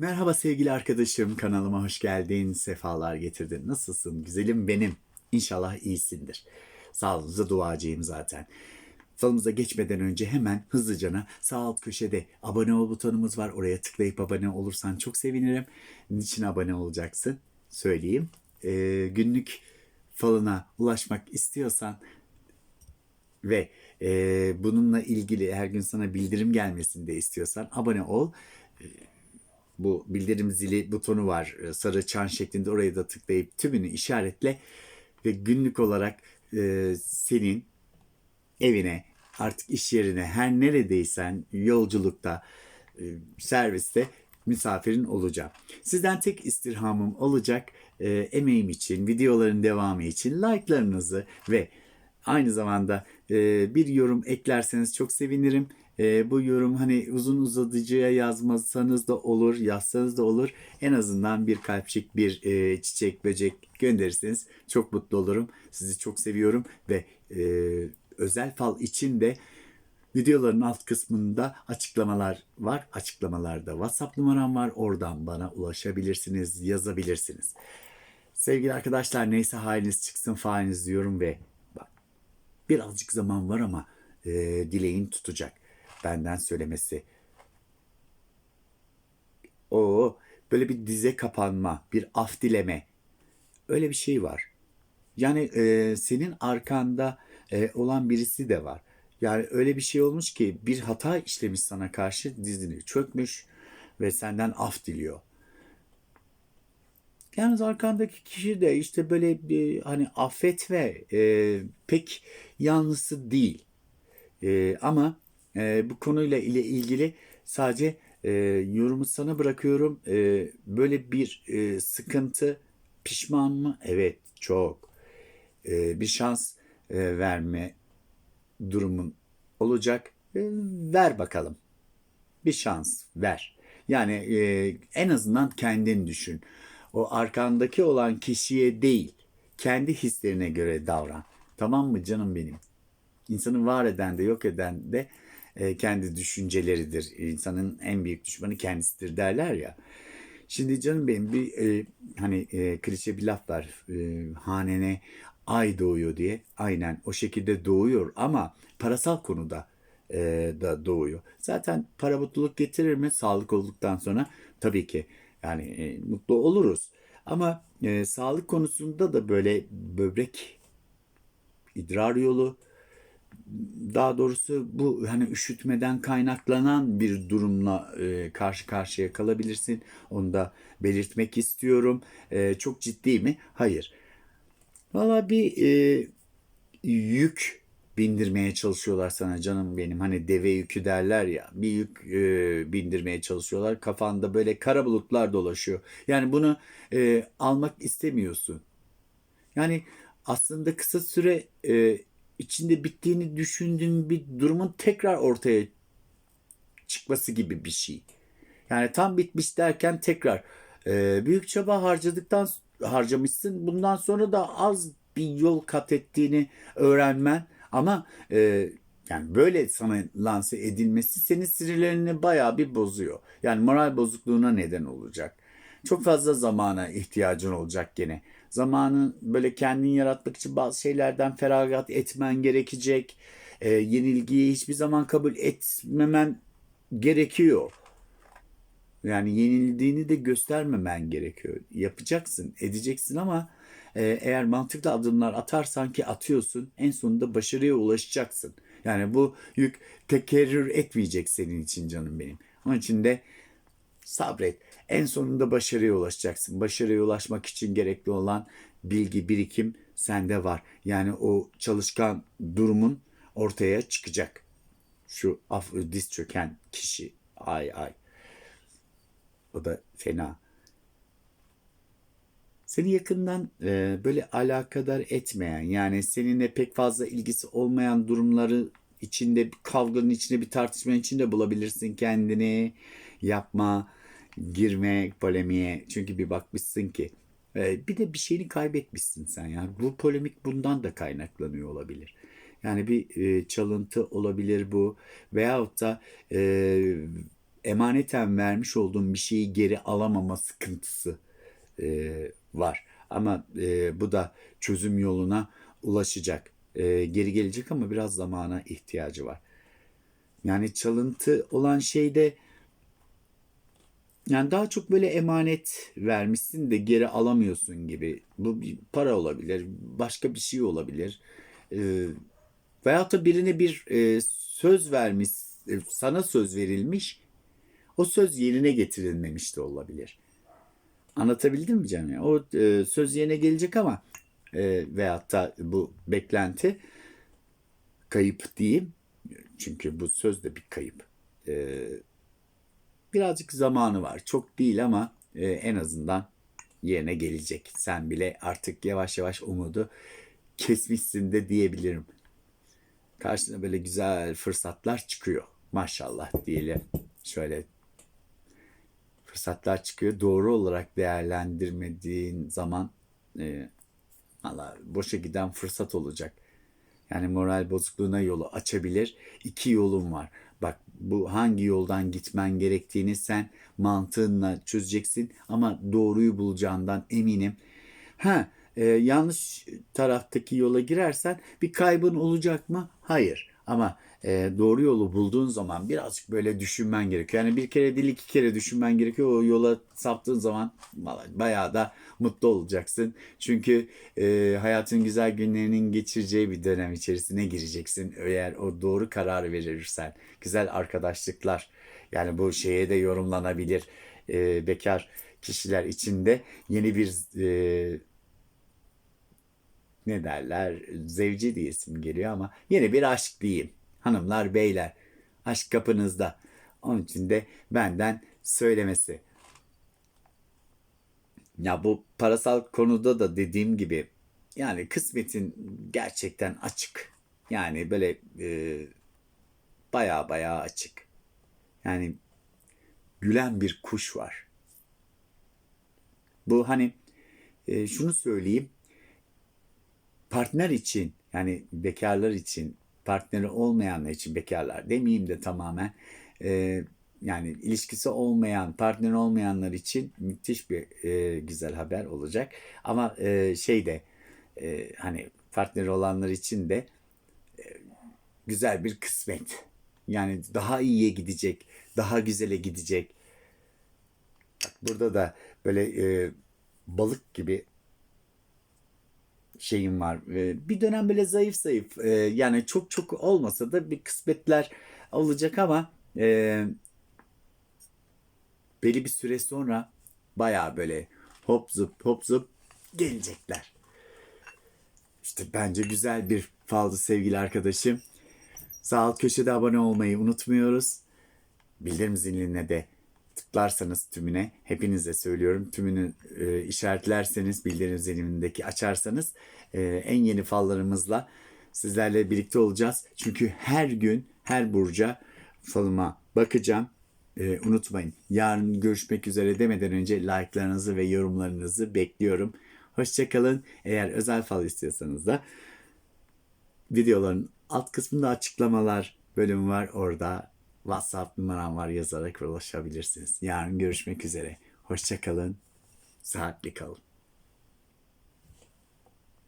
Merhaba sevgili arkadaşım, kanalıma hoş geldin, sefalar getirdin. Nasılsın güzelim benim? İnşallah iyisindir. Sağlığınıza duacıyım zaten. Falımıza geçmeden önce hemen hızlıcana sağ alt köşede abone ol butonumuz var. Oraya tıklayıp abone olursan çok sevinirim. Niçin abone olacaksın? Söyleyeyim. Ee, günlük falına ulaşmak istiyorsan ve e, bununla ilgili her gün sana bildirim gelmesini de istiyorsan abone ol. E, Bu bildirim zili butonu var e, sarı çan şeklinde oraya da tıklayıp tümünü işaretle ve günlük olarak e, senin evine artık iş yerine her neredeysen yolculukta e, serviste misafirin olacağım. Sizden tek istirhamım olacak e, emeğim için, videoların devamı için like'larınızı ve aynı zamanda e, bir yorum eklerseniz çok sevinirim. E, bu yorum hani uzun uzadıcıya yazmasanız da olur, yazsanız da olur. En azından bir kalpçik, bir e, çiçek, böcek gönderirseniz çok mutlu olurum. Sizi çok seviyorum ve e, özel fal için de Videoların alt kısmında açıklamalar var. Açıklamalarda WhatsApp numaram var. Oradan bana ulaşabilirsiniz, yazabilirsiniz. Sevgili arkadaşlar neyse haliniz çıksın failiniz diyorum ve bak birazcık zaman var ama e, dileğin tutacak. Benden söylemesi. O böyle bir dize kapanma, bir af dileme. Öyle bir şey var. Yani e, senin arkanda e, olan birisi de var. Yani öyle bir şey olmuş ki bir hata işlemiş sana karşı dizini çökmüş ve senden af diliyor. Yalnız arkandaki kişi de işte böyle bir hani affet ve e, pek yanlısı değil. E, ama e, bu konuyla ile ilgili sadece e, yorumu sana bırakıyorum. E, böyle bir e, sıkıntı pişman mı? Evet çok. E, bir şans e, verme durumun olacak. E, ver bakalım. Bir şans ver. Yani e, en azından kendin düşün. O arkandaki olan kişiye değil, kendi hislerine göre davran. Tamam mı canım benim? İnsanı var eden de yok eden de e, kendi düşünceleridir. İnsanın en büyük düşmanı kendisidir derler ya. Şimdi canım benim bir e, hani e, klişe bir laf var. E, hanene ay doğuyor diye. Aynen o şekilde doğuyor ama parasal konuda e, da doğuyor. Zaten para mutluluk getirir mi? Sağlık olduktan sonra tabii ki yani e, mutlu oluruz. Ama e, sağlık konusunda da böyle böbrek, idrar yolu, daha doğrusu bu hani üşütmeden kaynaklanan bir durumla e, karşı karşıya kalabilirsin. Onu da belirtmek istiyorum. E, çok ciddi mi? Hayır. Valla bir e, yük bindirmeye çalışıyorlar sana canım benim. Hani deve yükü derler ya. Bir yük e, bindirmeye çalışıyorlar. Kafanda böyle kara bulutlar dolaşıyor. Yani bunu e, almak istemiyorsun. Yani aslında kısa süre e, içinde bittiğini düşündüğün bir durumun tekrar ortaya çıkması gibi bir şey. Yani tam bitmiş derken tekrar e, büyük çaba harcadıktan harcamışsın. Bundan sonra da az bir yol kat ettiğini öğrenmen ama e, yani böyle sana lanse edilmesi senin sinirlerini bayağı bir bozuyor. Yani moral bozukluğuna neden olacak. Çok fazla zamana ihtiyacın olacak gene. Zamanı böyle kendin yaratmak için bazı şeylerden feragat etmen gerekecek. E, yenilgiyi hiçbir zaman kabul etmemen gerekiyor. Yani yenildiğini de göstermemen gerekiyor. Yapacaksın, edeceksin ama e, eğer mantıklı adımlar atarsan ki atıyorsun en sonunda başarıya ulaşacaksın. Yani bu yük tekerrür etmeyecek senin için canım benim. Onun için de sabret. En sonunda başarıya ulaşacaksın. Başarıya ulaşmak için gerekli olan bilgi, birikim sende var. Yani o çalışkan durumun ortaya çıkacak. Şu af, diz çöken kişi ay ay. O da fena. Seni yakından e, böyle alakadar etmeyen yani seninle pek fazla ilgisi olmayan durumları içinde bir kavganın içinde bir tartışmanın içinde bulabilirsin kendini. Yapma, girme polemiğe. Çünkü bir bakmışsın ki e, bir de bir şeyini kaybetmişsin sen yani. Bu polemik bundan da kaynaklanıyor olabilir. Yani bir e, çalıntı olabilir bu veyahut da e, emaneten vermiş olduğun bir şeyi geri alamama sıkıntısı e, var. Ama e, bu da çözüm yoluna ulaşacak. E, geri gelecek ama biraz zamana ihtiyacı var. Yani çalıntı olan şeyde yani daha çok böyle emanet vermişsin de geri alamıyorsun gibi. Bu bir para olabilir, başka bir şey olabilir. Ee, veyahut da birine bir e, söz vermiş, e, sana söz verilmiş, o söz yerine getirilmemiş de olabilir. Anlatabildim mi canım? O e, söz yerine gelecek ama e, veyahut da bu beklenti kayıp diyeyim. Çünkü bu söz de bir kayıp. E, birazcık zamanı var. Çok değil ama e, en azından yerine gelecek. Sen bile artık yavaş yavaş umudu kesmişsin de diyebilirim. Karşına böyle güzel fırsatlar çıkıyor. Maşallah diyelim. Şöyle fırsatlar çıkıyor. Doğru olarak değerlendirmediğin zaman e, valla boşa giden fırsat olacak. Yani moral bozukluğuna yolu açabilir. İki yolun var. Bak bu hangi yoldan gitmen gerektiğini sen mantığınla çözeceksin ama doğruyu bulacağından eminim. Ha e, yanlış taraftaki yola girersen bir kaybın olacak mı? Hayır. Ama e, doğru yolu bulduğun zaman birazcık böyle düşünmen gerekiyor. Yani bir kere değil iki kere düşünmen gerekiyor. O yola saptığın zaman bayağı da mutlu olacaksın. Çünkü e, hayatın güzel günlerinin geçireceği bir dönem içerisine gireceksin. Eğer o doğru kararı verirsen. Güzel arkadaşlıklar. Yani bu şeye de yorumlanabilir. E, bekar kişiler içinde yeni bir e, ne derler zevci diye isim geliyor ama yeni bir aşk diyeyim. Hanımlar beyler aşk kapınızda. Onun için de benden söylemesi. Ya bu parasal konuda da dediğim gibi yani kısmetin gerçekten açık. Yani böyle e, baya baya açık. Yani gülen bir kuş var. Bu hani e, şunu söyleyeyim partner için yani bekarlar için partneri olmayanlar için bekarlar demeyeyim de tamamen e, yani ilişkisi olmayan partner olmayanlar için müthiş bir e, güzel haber olacak. Ama e, şey de e, hani partneri olanlar için de e, güzel bir kısmet. Yani daha iyiye gidecek daha güzele gidecek. Burada da böyle e, balık gibi şeyim var. Ee, Bir dönem böyle zayıf zayıf e, yani çok çok olmasa da bir kısmetler olacak ama e, belli bir süre sonra bayağı böyle hop zıp hop zıp gelecekler. İşte bence güzel bir faldı sevgili arkadaşım. Sağ alt köşede abone olmayı unutmuyoruz. Bildirim ziline de tıklarsanız tümüne hepinize söylüyorum tümünü e, işaretlerseniz bildirim zilimindeki açarsanız e, en yeni fallarımızla sizlerle birlikte olacağız. Çünkü her gün her burca falıma bakacağım. E, unutmayın yarın görüşmek üzere demeden önce like'larınızı ve yorumlarınızı bekliyorum. Hoşçakalın. Eğer özel fal istiyorsanız da videoların alt kısmında açıklamalar bölümü var. Orada WhatsApp numaram var yazarak ulaşabilirsiniz. Yarın görüşmek üzere. Hoşçakalın. Saatli kalın.